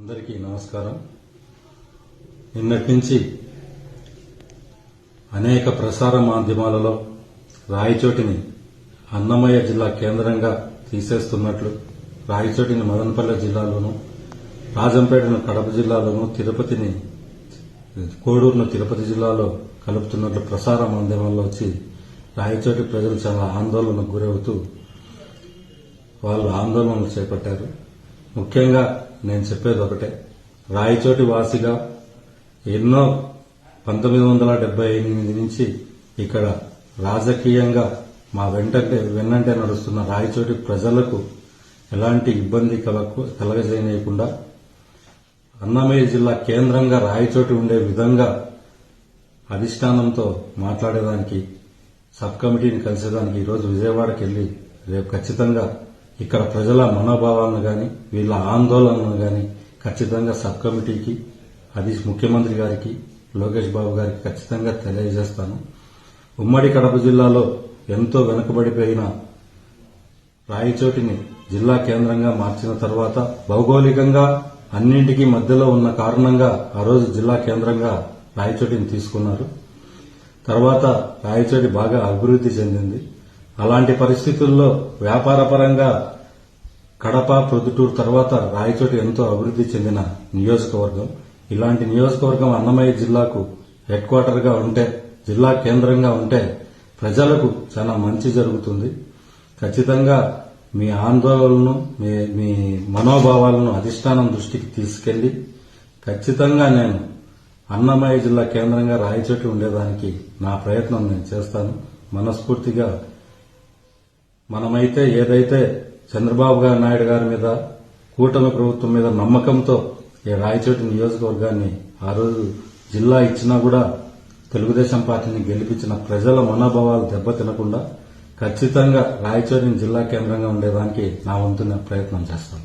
అందరికీ నమస్కారం. నిన్నటి నుంచి అనేక ప్రసార మాధ్యమాలలో రాయచోటిని అన్నమయ్య జిల్లా కేంద్రంగా తీసేస్తున్నట్లు రాయచోటిని మదనపల్లె జిల్లాలోను రాజంపేటను కడప జిల్లాలోను తిరుపతిని కోడూరును తిరుపతి జిల్లాలో కలుపుతున్నట్లు ప్రసార మాధ్యమాల్లో వచ్చి రాయచోటి ప్రజలు చాలా ఆందోళనకు గురవుతూ వాళ్ళు ఆందోళనలు చేపట్టారు. ముఖ్యంగా నేను చెప్పేది ఒకటే. రాయచోటి వాసిగా ఎన్నో పంతొమ్మిది వందల డెబ్బై ఎనిమిది నుంచి ఇక్కడ రాజకీయంగా మా వెంటంటే వెన్నంటే నడుస్తున్న రాయచోటి ప్రజలకు ఎలాంటి ఇబ్బంది కలగ కలగజేయకుండా అన్నమయ్య జిల్లా కేంద్రంగా రాయచోటి ఉండే విధంగా అధిష్టానంతో మాట్లాడేదానికి సబ్ కమిటీని కలిసేదానికి ఈరోజు విజయవాడకి వెళ్ళి రేపు ఖచ్చితంగా ఇక్కడ ప్రజల మనోభావాలను గాని వీళ్ళ ఆందోళనలను గాని ఖచ్చితంగా సబ్ కమిటీకి అది ముఖ్యమంత్రి గారికి లోకేష్ బాబు గారికి ఖచ్చితంగా తెలియజేస్తాను. ఉమ్మడి కడప జిల్లాలో ఎంతో వెనుకబడిపోయిన రాయచోటిని జిల్లా కేంద్రంగా మార్చిన తర్వాత భౌగోళికంగా అన్నింటికీ మధ్యలో ఉన్న కారణంగా ఆ రోజు జిల్లా కేంద్రంగా రాయచోటిని తీసుకున్నారు. తర్వాత రాయచోటి బాగా అభివృద్ధి చెందింది. అలాంటి పరిస్థితుల్లో వ్యాపారపరంగా కడప ప్రొద్దుటూరు తర్వాత రాయచోటి ఎంతో అభివృద్ధి చెందిన నియోజకవర్గం. ఇలాంటి నియోజకవర్గం అన్నమయ్య జిల్లాకు హెడ్ క్వార్టర్గా ఉంటే జిల్లా కేంద్రంగా ఉంటే ప్రజలకు చాలా మంచి జరుగుతుంది. ఖచ్చితంగా మీ ఆందోళనను మీ మీ మనోభావాలను అధిష్టానం దృష్టికి తీసుకెళ్ళి ఖచ్చితంగా నేను అన్నమయ్య జిల్లా కేంద్రంగా రాయచోటి ఉండేదానికి నా ప్రయత్నం నేను చేస్తాను. మనస్ఫూర్తిగా మనమైతే ఏదైతే చంద్రబాబు గారు నాయుడు గారి మీద కూటమి ప్రభుత్వం మీద నమ్మకంతో ఈ రాయచోటి నియోజకవర్గాన్ని ఆ రోజు జిల్లా ఇచ్చినా కూడా తెలుగుదేశం పార్టీని గెలిపించిన ప్రజల మనోభావాలు దెబ్బతినకుండా ఖచ్చితంగా రాయచోటిని జిల్లా కేంద్రంగా ఉండేదానికి నా వంతున ప్రయత్నం చేస్తాను.